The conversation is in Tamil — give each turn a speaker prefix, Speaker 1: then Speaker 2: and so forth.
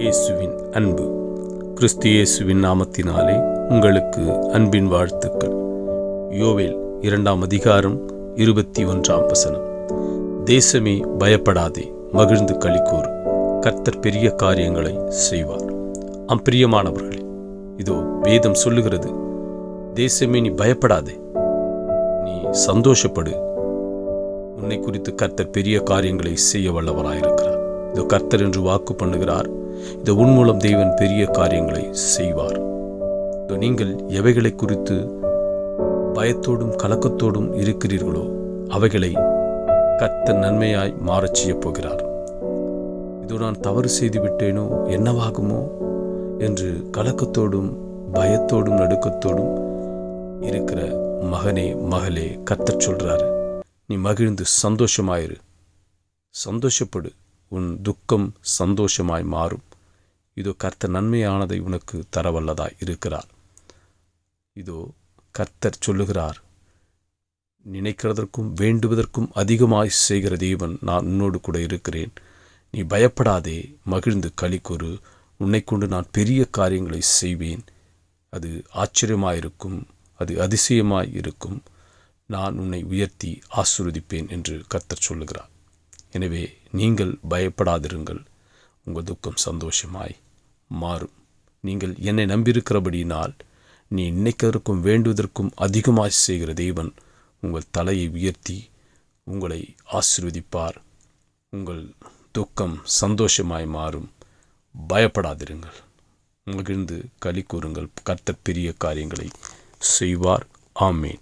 Speaker 1: இயேசுவின் அன்பு. கிறிஸ்து இயேசுவின் நாமத்தினாலே உங்களுக்கு அன்பின் வாழ்த்துக்கள். யோவேல் இரண்டாம் அதிகாரம் இருபத்தி ஒன்றாம் வசனம். தேசமே பயப்படாதே மகிழ்ந்து களிக்கூர். கர்த்தர் பெரிய காரியங்களை செய்வார். அம்பிரியமானவர்களே இதோ வேதம் சொல்லுகிறது. தேசமே நீ பயப்படாதே நீ சந்தோஷப்படு. உன்னை குறித்து கர்த்தர் பெரிய காரியங்களை செய்ய வல்லவராயிருக்கிறார். இதோ கர்த்தர் என்று வாக்கு பண்ணுகிறார். இந்த உன் மூலம் தேவன் பெரிய காரியங்களை செய்வார். நீங்கள் எவைகளை குறித்து பயத்தோடும் கலக்கத்தோடும் இருக்கிறீர்களோ அவைகளை கத்த நன்மையாய் மாறச் செய்யப் போகிறார். இதோ நான் தவறு செய்து விட்டேனோ என்னவாகுமோ என்று கலக்கத்தோடும் பயத்தோடும் நடுக்கத்தோடும் இருக்கிற மகனே மகளே கத்தச் சொல்றாரு. நீ மகிழ்ந்து சந்தோஷமாயிரு. சந்தோஷப்படு. உன் துக்கம் சந்தோஷமாய் மாறும். இதோ கர்த்தர் நன்மையானதை உனக்கு தரவல்லதாய் இருக்கிறார். இதோ கர்த்தர் சொல்லுகிறார் நினைக்கிறதற்கும் வேண்டுவதற்கும் அதிகமாய் செய்கிற தேவன் நான் உன்னோடு கூட இருக்கிறேன். நீ பயப்படாதே மகிழ்ந்து களிக்கொரு உன்னை கொண்டு நான் பெரிய காரியங்களை செய்வேன். அது ஆச்சரியமாயிருக்கும் அது அதிசயமாய் இருக்கும் நான் உன்னை உயர்த்தி ஆசிர்வதிப்பேன் என்று கர்த்தர் சொல்லுகிறார். எனவே நீங்கள் பயப்படாதிருங்கள் உங்கள் துக்கம் சந்தோஷமாய் மாறும். நீங்கள் என்னை நம்பியிருக்கிறபடியினால் நீ நினைக்கிறதற்கும் வேண்டுவதற்கும் அதிகமாக செய்கிற தேவன் உங்கள் தலையை உயர்த்தி உங்களை ஆசிர்வதிப்பார். உங்கள் துக்கம் சந்தோஷமாய் மாறும். பயப்படாதிருங்கள். மகிழ்ந்து களி கூறுங்கள். கர்த்தர் பெரிய காரியங்களை செய்வார். ஆமேன்.